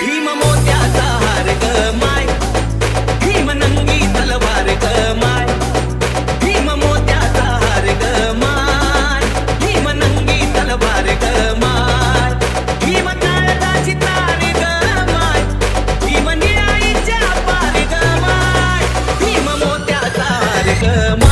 भीम मोत्याचा हार ग माय. भीम नंगी तलवार ग माय. भीम मोत्याचा हार ग माय. भीम नंगी तलवार ग माय. भीम ताळदाची तार ग माय. भीम निळाईच्या पार ग माय. भीम मोत्याचा हार ग माय.